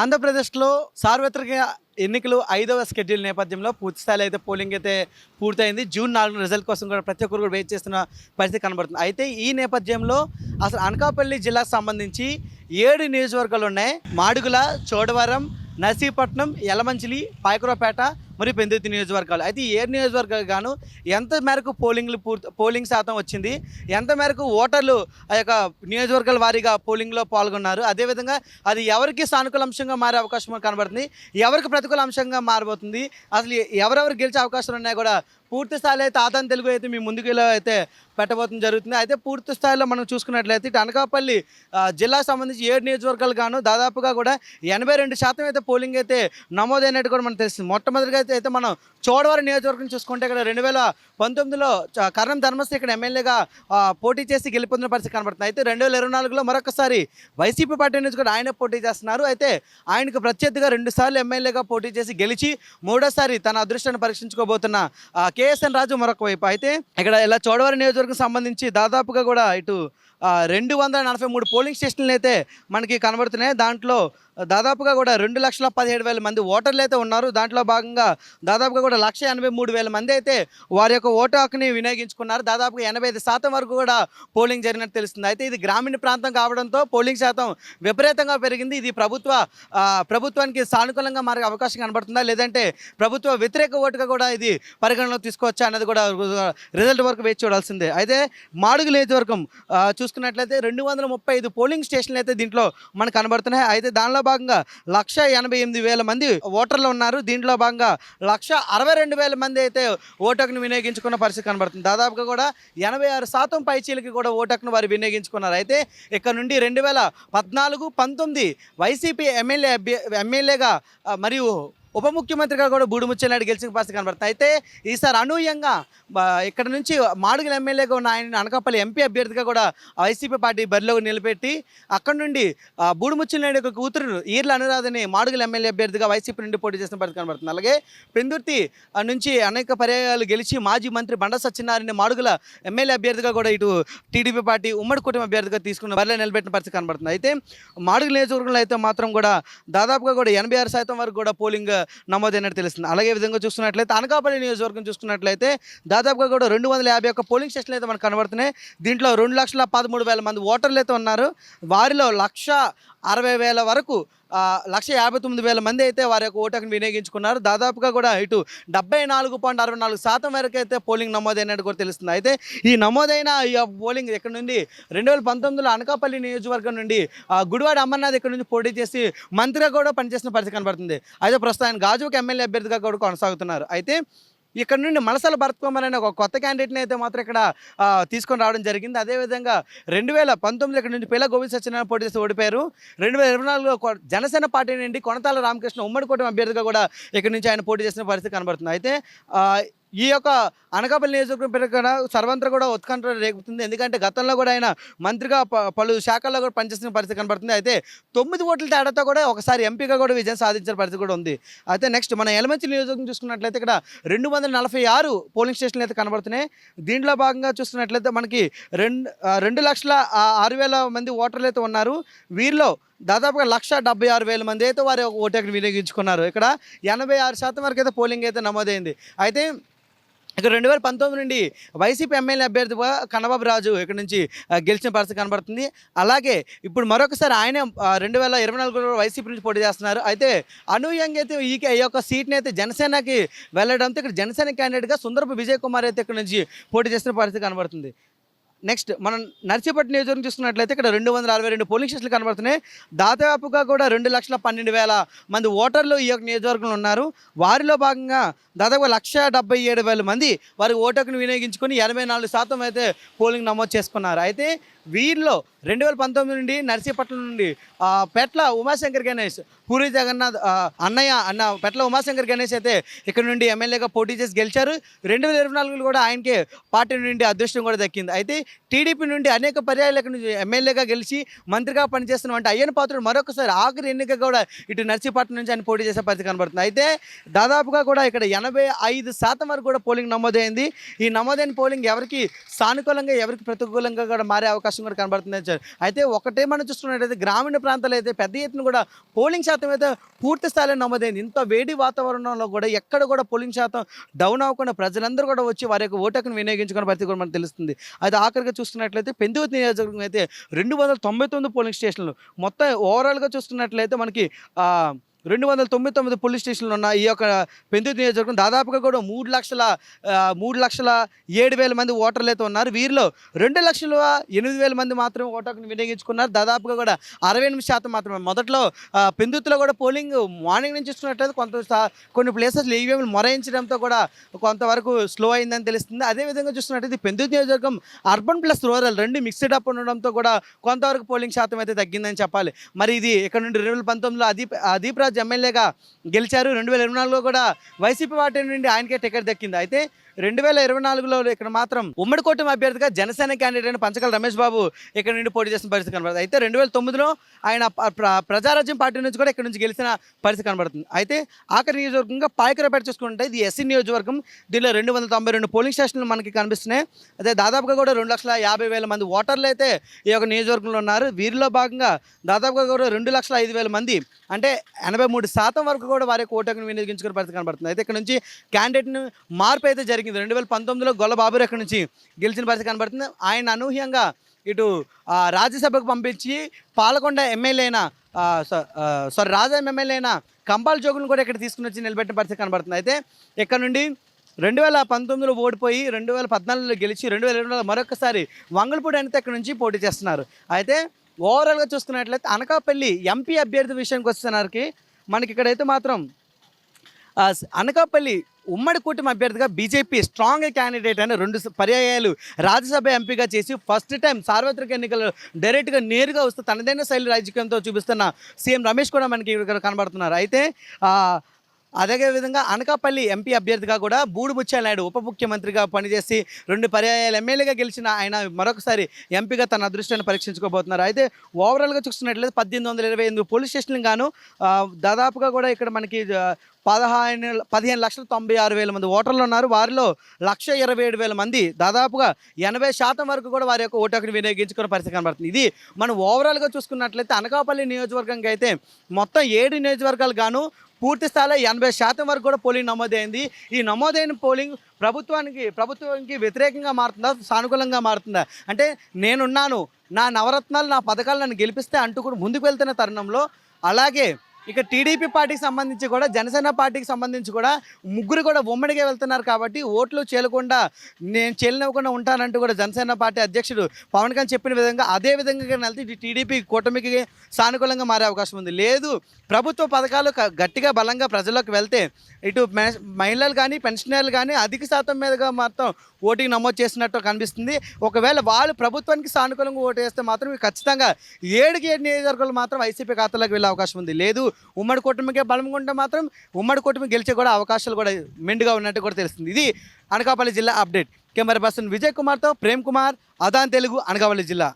ఆంధ్రప్రదేశ్లో సార్వత్రిక ఎన్నికలు ఐదవ షెడ్యూల్ నేపథ్యంలో పూర్తి స్థాయిలో అయితే పోలింగ్ అయితే పూర్తయింది. జూన్ నాలుగు రిజల్ట్ కోసం కూడా ప్రతి ఒక్కరు కూడా వెయిట్ చేస్తున్న పరిస్థితి కనబడుతుంది. అయితే ఈ నేపథ్యంలో అసలు అనకాపల్లి జిల్లాకు సంబంధించి ఏడు నియోజకవర్గాలు ఉన్నాయి. మాడుగుల చోడవరం నర్సీపట్నం యలమంచిలి పాయకురపేట మరియు పెందుర్తి నియోజకవర్గాలు. అయితే ఏ నియోజకవర్గాలు గాను ఎంత మేరకు పోలింగ్లు పూర్తి పోలింగ్ శాతం వచ్చింది? ఎంత మేరకు ఓటర్లు ఆ యొక్క నియోజకవర్గాల వారీగా పోలింగ్లో పాల్గొన్నారు? అదేవిధంగా అది ఎవరికి సానుకూల అంశంగా మారే అవకాశం కనబడుతుంది. ఎవరికి ప్రతికూల అంశంగా మారబోతుంది? అసలు ఎవరెవరు గెలిచే అవకాశాలు ఉన్నాయో కూడా పూర్తి స్థాయిలో అయితే ఆదాన్ తెలుగు అయితే మీ ముందుకు అయితే పెట్టబోతుంది జరుగుతుంది. అయితే పూర్తి స్థాయిలో మనం చూసుకున్నట్లయితే ఇటు అనకాపల్లి జిల్లాకు సంబంధించి ఏడు నియోజకవర్గాలు గాను దాదాపుగా కూడా ఎనభై రెండు శాతం అయితే పోలింగ్ అయితే నమోదైనట్టు కూడా మనకు తెలుస్తుంది. మొట్టమొదటిగా అయితే అయితే మనం చోడవరం నియోజకవర్గం చూసుకుంటే ఇక్కడ రెండు వేల పంతొమ్మిదిలో కరణం ధర్మశ్రీ ఇక్కడ ఎమ్మెల్యేగా పోటీ చేసి గెలుపొందిన పరిస్థితి కనబడుతుంది. అయితే రెండు వేల ఇరవై నాలుగులో మరొకసారి వైసీపీ పార్టీ నుంచి కూడా ఆయన పోటీ చేస్తున్నారు. అయితే ఆయనకు ప్రత్యర్థిగా రెండు సార్లు ఎమ్మెల్యేగా పోటీ చేసి గెలిచి మూడోసారి తన అదృష్టాన్ని పరీక్షించుకోబోతున్న కేఎస్ఎన్ రాజు మరొక వైపు. అయితే ఇక్కడ ఇలా చోడవరం నియోజకవర్గం సంబంధించి దాదాపుగా కూడా ఇటు రెండు వందల నలభై మూడు పోలింగ్ స్టేషన్లు అయితే మనకి కనబడుతున్నాయి. దాంట్లో దాదాపుగా కూడా రెండు లక్షల పదిహేడు వేల మంది ఓటర్లు అయితే ఉన్నారు. దాంట్లో భాగంగా దాదాపుగా కూడా లక్ష ఎనభై మూడు వేల మంది అయితే వారి యొక్క ఓటు హక్కుని వినియోగించుకున్నారు. దాదాపుగా ఎనభై ఐదు శాతం వరకు కూడా పోలింగ్ జరిగినట్టు తెలుస్తుంది. అయితే ఇది గ్రామీణ ప్రాంతం కావడంతో పోలింగ్ శాతం విపరీతంగా పెరిగింది. ఇది ప్రభుత్వ ప్రభుత్వానికి సానుకూలంగా మారే అవకాశం కనబడుతుందా? లేదంటే ప్రభుత్వ వ్యతిరేక ఓటుగా కూడా ఇది పరిగణనలో తీసుకోవచ్చా? అనేది కూడా రిజల్ట్ వరకు వేచి చూడాల్సిందే. అయితే మాడుగు నియోజకవర్గం చూసుకుంటే చూసుకున్నట్లయితే రెండు వందల ముప్పై ఐదు పోలింగ్ స్టేషన్లు అయితే దీంట్లో మనకు కనబడుతున్నాయి. అయితే దానిలో భాగంగా లక్ష ఎనభై ఎనిమిది వేల మంది ఓటర్లు ఉన్నారు. దీంట్లో భాగంగా లక్ష అరవై రెండు వేల మంది అయితే ఓటకును వినియోగించుకున్న పరిస్థితి కనబడుతుంది. దాదాపుగా కూడా ఎనభై ఆరు శాతం పైచీలకి కూడా ఓటకును వారు వినియోగించుకున్నారు. అయితే ఇక్కడ నుండి రెండు వేల పద్నాలుగు పంతొమ్మిది వైసీపీ ఎమ్మెల్యే అభ్య ఎమ్మెల్యేగా మరియు ఉప ముఖ్యమంత్రిగా కూడా బూడిముచ్చెన్నాడు గెలిచిన పరిస్థితి కనబడుతుంది అయితే ఈసారి అనూహ్యంగా ఇక్కడ నుంచి మాడుగుల ఎమ్మెల్యేగా ఉన్న ఆయన అనకాపల్లి ఎంపీ అభ్యర్థిగా కూడా వైసీపీ పార్టీ బరిలో నిలబెట్టి అక్కడ నుండి ఆ, యొక్క కూతురు ఈర్ల అనురాధని మాడుగుల ఎమ్మెల్యే అభ్యర్థిగా వైసీపీ నుండి పోటీ చేసిన పరిస్థితి కనబడుతుంది. అలాగే పెందుర్తి ఆ, నుంచి అనేక పర్యాయాలు గెలిచి మాజీ మంత్రి బండ సత్యనారాయణ మాడుగుల ఎమ్మెల్యే అభ్యర్థిగా కూడా ఇటు టీడీపీ పార్టీ ఉమ్మడి కుటుంబ అభ్యర్థిగా తీసుకున్న బరిలో నిలబెట్టిన పరిస్థితి కనబడుతుంది. అయితే మాడుగుల నియోజకవర్గంలో అయితే మాత్రం కూడా దాదాపుగా కూడా ఎనభై ఆరు శాతం వరకు కూడా పోలింగ్ నమోదైనట్టు తెలుస్తుంది. అలాగే విధంగా చూసుకున్నట్లయితే అనకాపల్లి నియోజకవర్గం చూసుకున్నట్లయితే దాదాపుగా కూడా రెండు వందల యాభై ఒక్క పోలింగ్ స్టేషన్లు అయితే మనకు కనబడుతున్నాయి. దీంట్లో రెండు లక్షల పదమూడు వేల మంది ఓటర్లు అయితే ఉన్నారు. వారిలో లక్ష అరవై వేల వరకు లక్ష యాభై తొమ్మిది వేల మంది అయితే వారి యొక్క ఓటును వినియోగించుకున్నారు. దాదాపుగా కూడా ఇటు డెబ్బై నాలుగు పాయింట్ అరవై నాలుగు శాతం వరకు అయితే పోలింగ్ నమోదైనట్టు కూడా తెలుస్తుంది. అయితే ఈ నమోదైన ఈ పోలింగ్ ఇక్కడ నుండి? రెండు వేల పంతొమ్మిదిలో అనకాపల్లి నియోజకవర్గం నుండి గుడివాడ అమర్నాథ్ ఇక్కడ నుంచి పోటీ చేసి మంత్రిగా కూడా పనిచేసిన పరిస్థితి కనబడుతుంది. అయితే ప్రస్తుతం ఆయన గాజువాక ఎమ్మెల్యే అభ్యర్థిగా కూడా కొనసాగుతున్నారు. అయితే ఇక్కడ నుండి మనసల భరత్ ఒక కొత్త క్యాండిడేట్ని అయితే మాత్రం ఇక్కడ తీసుకొని రావడం జరిగింది. అదేవిధంగా రెండు వేల పంతొమ్మిది ఇక్కడ నుంచి పిల్ల గోవింద్ సత్యనారాయణ పోటీ చేసి ఓడిపోయారు. రెండు వేల ఇరవై నాలుగులో జనసేన పార్టీ నుండి కొనతాల రామకృష్ణ ఉమ్మడి కూటమి అభ్యర్థిగా కూడా ఇక్కడ నుంచి ఆయన పోటీ చేసిన పరిస్థితి కనబడుతుంది. అయితే ఈ యొక్క అనకాపల్లి నియోజకవర్గం పేరు సర్వంత్ర కూడా ఉత్కంఠ రేగుతుంది. ఎందుకంటే గతంలో కూడా ఆయన మంత్రిగా ప- పలు శాఖల్లో కూడా పనిచేసిన పరిస్థితి కనబడుతుంది. అయితే తొమ్మిది ఓట్ల తేడాతో కూడా ఒకసారి ఎంపీగా కూడా విజయం సాధించిన పరిస్థితి కూడా ఉంది. అయితే నెక్స్ట్ మన ఎలమంచి నియోజకవర్గం చూసుకున్నట్లయితే ఇక్కడ రెండు వందల నలభై ఆరు పోలింగ్ స్టేషన్లు అయితే కనబడుతున్నాయి. దీంట్లో భాగంగా చూసుకున్నట్లయితే మనకి రెండు రెండు లక్షల ఆరు వేల మంది ఓటర్లు అయితే ఉన్నారు. వీరిలో దాదాపుగా లక్ష డెబ్బై ఆరు వేల మంది అయితే వారి ఓటు వినియోగించుకున్నారు. ఇక్కడ ఎనభై ఆరు శాతం వరకు అయితే పోలింగ్ అయితే నమోదైంది. అయితే ఇక రెండు వేల పంతొమ్మిది నుండి వైసీపీ ఎమ్మెల్యే అభ్యర్థిగా కన్నబాబు రాజు ఇక్కడ నుంచి గెలిచిన పరిస్థితి కనబడుతుంది. అలాగే ఇప్పుడు మరొకసారి ఆయన రెండు వేల ఇరవై నాలుగులో వైసీపీ నుంచి పోటీ చేస్తున్నారు. అయితే అనూహ్యంగా అయితే ఈ యొక్క సీట్ని అయితే జనసేనకి వెళ్ళడంతో ఇక్కడ జనసేన క్యాండిడేట్గా సుందరపు విజయ్ కుమార్ అయితే ఇక్కడ నుంచి పోటీ చేసిన పరిస్థితి కనబడుతుంది. నెక్స్ట్ మనం నర్సీపట్నం నియోజకవర్గం చూసుకున్నట్లయితే ఇక్కడ రెండు వందల అరవై రెండు పోలింగ్ స్టేషన్లు కనబడుతున్నాయి. దాదాపుగా కూడా రెండు లక్షల పన్నెండు వేల మంది ఓటర్లు ఈ యొక్క నియోజకవర్గంలో ఉన్నారు. వారిలో భాగంగా దాదాపు లక్ష డెబ్బై ఏడు వేల మంది వారి ఓటర్ను వినియోగించుకొని ఎనభై నాలుగు శాతం అయితే పోలింగ్ నమోదు చేసుకున్నారు. అయితే వీరిలో రెండు వేల పంతొమ్మిది నుండి నర్సీపట్నం నుండి పెట్ల ఉమాశంకర్ గణేష్ పూరి జగన్నాథ్ అన్నయ్య అన్న పెట్ల ఉమాశంకర్ గణేష్ అయితే ఇక్కడ నుండి ఎమ్మెల్యేగా పోటీ చేసి గెలిచారు. రెండు వేల ఇరవై నాలుగులో కూడా ఆయనకే పార్టీ నుండి అదృష్టం కూడా దక్కింది. అయితే టీడీపీ నుండి అనేక పర్యాయాలు ఇక్కడ నుంచి ఎమ్మెల్యేగా గెలిచి మంత్రిగా పనిచేస్తున్న అయ్యన పాత్రుడు మరొకసారి ఆఖరి ఎన్నిక కూడా ఇటు నర్సీపట్నం నుంచి ఆయన పోటీ చేసే పరిస్థితి కనబడుతుంది. అయితే దాదాపుగా కూడా ఇక్కడ ఎనభై ఐదు శాతం వరకు కూడా పోలింగ్ నమోదైంది. ఈ నమోదైన పోలింగ్ ఎవరికి సానుకూలంగా ఎవరికి ప్రతికూలంగా కూడా మారే అవకాశం అవకాశం కూడా కనబడుతుంది అయితే ఒకటే మనం చూసుకున్నట్టయితే గ్రామీణ ప్రాంతాల్లో అయితే పెద్ద ఎత్తున కూడా పోలింగ్ శాతం అయితే పూర్తి స్థాయిలో నమోదైంది. ఇంత వేడి వాతావరణంలో కూడా ఎక్కడ కూడా పోలింగ్ శాతం డౌన్ అవ్వకుండా ప్రజలందరూ కూడా వచ్చి వారి యొక్క ఓటును వినియోగించుకున్న పరిస్థితి కూడా మనకు తెలుస్తుంది. అది ఆఖరిగా చూసుకున్నట్లయితే పెందువతి నియోజకవర్గం అయితే రెండు వందల తొంభై తొమ్మిది పోలింగ్ స్టేషన్లు. మొత్తం ఓవరాల్గా చూసుకున్నట్లయితే మనకి రెండు వందల తొంభై తొమ్మిది పోలీస్ స్టేషన్లు ఉన్న ఈ యొక్క పెందుతు నియోజకవర్గం దాదాపుగా కూడా మూడు లక్షల మూడు లక్షల ఏడు వేల మంది ఓటర్లు అయితే ఉన్నారు. వీరిలో రెండు లక్షల ఎనిమిది వేల మంది మాత్రమే ఓటర్ని వినియోగించుకున్నారు. దాదాపుగా కూడా అరవై ఎనిమిది శాతం మాత్రమే. మొదట్లో పెందుతులో కూడా పోలింగ్ మార్నింగ్ నుంచి ఇస్తున్నట్లయితే కొంత కొన్ని ప్లేసెస్లో ఈవీఎంలు మొరాయించడంతో కూడా కొంతవరకు స్లో అయిందని తెలుస్తుంది. అదేవిధంగా చూస్తున్నట్టయితే పెందుతు నియోజకవర్గం అర్బన్ ప్లస్ రూరల్ రెండు మిక్స్డ్ అప్ ఉండడంతో కూడా కొంతవరకు పోలింగ్ శాతం అయితే తగ్గిందని చెప్పాలి. మరి ఇది ఇక్కడ నుండి? రెండు వేల పంతొమ్మిదిలో అదీప్ అదీప్ రాజ్ ఎమ్మెల్యేగా గెలిచారు. రెండు వేల ఇరవై నాలుగులో కూడా వైసీపీ పార్టీ నుండి ఆయనకే టికెట్ దక్కింది. అయితే రెండు వేల ఇరవై నాలుగులో ఇక్కడ మాత్రం ఉమ్మడి కూటమి అభ్యర్థిగా జనసేన క్యాండిడేట్ అయిన పంచకల రమేష్ బాబు ఇక్కడ నుండి పోటీ చేసిన పరిస్థితి కనబడుతుంది. అయితే రెండు వేల తొమ్మిదిలో ఆయన ప్ర- ప్రజారాజ్యం పార్టీ నుంచి కూడా ఇక్కడ నుంచి గెలిచిన పరిస్థితి కనబడుతుంది. అయితే ఆఖరి నియోజకవర్గంగా పాయకరపేట చూసుకుంటే ఇది ఎస్సీ నియోజకవర్గం. దీనిలో రెండు వందల తొంభై రెండు పోలింగ్ స్టేషన్లు మనకి కనిపిస్తున్నాయి. అదే దాదాపుగా కూడా రెండు లక్షల యాభై వేల మంది ఓటర్లు అయితే ఈ యొక్క నియోజకవర్గంలో ఉన్నారు. వీరిలో భాగంగా దాదాపుగా కూడా రెండు లక్షల ఐదు వేల మంది అంటే ఎనభై మూడు శాతం వరకు కూడా వారి యొక్క వినియోగించుకునే పరిస్థితి కనబడుతుంది. అయితే ఇక్కడ నుంచి క్యాండిడేట్ను మార్పు అయితే జరిగింది రెండు వేల పంతొమ్మిదిలో గొల్ల బాబు ఇక్కడ నుంచి గెలిచిన పరిస్థితి కనబడుతుంది. ఆయన అనూహ్యంగా ఇటు రాజ్యసభకు పంపించి పాలకొండ ఎమ్మెల్యే అయిన సారీ రాజా ఎమ్మెల్యే అయిన కంపాల్ జోగులను కూడా ఇక్కడ తీసుకుని వచ్చి నిలబెట్టిన పరిస్థితి కనబడుతుంది. అయితే ఇక్కడ నుండి? రెండు వేల పంతొమ్మిదిలో ఓడిపోయి రెండు వేల పద్నాలుగులో గెలిచి రెండు వేల ఇరవై మరొకసారి వంగలపూడి అనిత ఇక్కడ నుంచి పోటీ చేస్తున్నారు. అయితే ఓవరాల్గా చూసుకున్నట్లయితే అనకాపల్లి ఎంపీ అభ్యర్థి విషయానికి వచ్చేసరికి మనకి ఇక్కడైతే మాత్రం అనకాపల్లి ఉమ్మడి కూటమి అభ్యర్థిగా బీజేపీ స్ట్రాంగ్ క్యాండిడేట్ అని రెండు పర్యాయాలు రాజ్యసభ ఎంపీగా చేసి ఫస్ట్ టైం సార్వత్రిక ఎన్నికల్లో డైరెక్ట్గా నేరుగా వస్తూ తనదైన శైలి రాజకీయంతో చూపిస్తున్న సీఎం రమేష్ కూడా మనకి ఇక్కడ కనబడుతున్నారు. అయితే అదే విధంగా అనకాపల్లి ఎంపీ అభ్యర్థిగా కూడా బూడుబుచ్చాల నాయుడు ఉప ముఖ్యమంత్రిగా పనిచేసి రెండు పర్యాయాలు ఎమ్మెల్యేగా గెలిచిన ఆయన మరొకసారి ఎంపీగా తన అదృష్టాన్ని పరీక్షించుకోబోతున్నారు. అయితే ఓవరాల్గా చూస్తున్నట్లయితే పద్దెనిమిది వందల ఇరవై ఎనిమిది పోలీస్ స్టేషన్లు గాను దాదాపుగా కూడా ఇక్కడ మనకి పదహారు పదిహేను లక్షల తొంభై ఆరు వేల మంది ఓటర్లు ఉన్నారు. వారిలో లక్ష ఇరవై ఏడు వేల మంది దాదాపుగా ఎనభై శాతం వరకు కూడా వారి యొక్క ఓటు హక్కుని వినియోగించుకునే పరిస్థితి కనబడుతుంది. ఇది మనం ఓవరాల్గా చూసుకున్నట్లయితే అనకాపల్లి నియోజకవర్గంకి అయితే మొత్తం ఏడు నియోజకవర్గాలు గాను పూర్తి స్థాయిలో ఎనభై శాతం వరకు కూడా పోలింగ్ నమోదైంది. ఈ నమోదైన పోలింగ్ ప్రభుత్వానికి ప్రభుత్వానికి వ్యతిరేకంగా మారుతుందా సానుకూలంగా మారుతుందా? అంటే నేనున్నాను నా నవరత్నాలు నా పథకాలు నన్ను గెలిపిస్తే అంటూ కూడా ముందుకు వెళ్తున్న తరుణంలో అలాగే ఇక టీడీపీ పార్టీకి సంబంధించి కూడా జనసేన పార్టీకి సంబంధించి కూడా ముగ్గురు కూడా ఉమ్మడిగా వెళ్తున్నారు కాబట్టి ఓట్లు చేయకుండా నేను చేలినవ్వకుండా ఉంటానంటూ కూడా జనసేన పార్టీ అధ్యక్షుడు పవన్ కళ్యాణ్ చెప్పిన విధంగా అదే విధంగా వెళ్తే టీడీపీ కూటమికి సానుకూలంగా మారే అవకాశం ఉంది. లేదు ప్రభుత్వ పథకాలు గట్టిగా బలంగా ప్రజల్లోకి వెళ్తే ఇటు మహిళలు కానీ పెన్షనర్లు కానీ అధిక శాతం మీదుగా మాత్రం ఓటింగ్ నమోదు చేసినట్టు కనిపిస్తుంది. ఒకవేళ వాళ్ళు ప్రభుత్వానికి సానుకూలంగా ఓటు వేస్తే మాత్రం ఖచ్చితంగా ఏడుకి ఏడు నియోజకవర్గాలు మాత్రం వైసీపీ ఖాతాలోకి వెళ్ళే అవకాశం ఉంది. లేదు ఉమ్మడి కూటమికే బలం ఉంటే మాత్రం ఉమ్మడి కూటమి గెలిచే కూడా అవకాశాలు కూడా మెండుగా ఉన్నట్టు కూడా తెలుస్తుంది. ఇది అనకాపల్లి జిల్లా అప్డేట్. కెమెరా పర్సన్ విజయ్ కుమార్తో ప్రేమ్ కుమార్ అదాన్ తెలుగు అనకాపల్లి జిల్లా.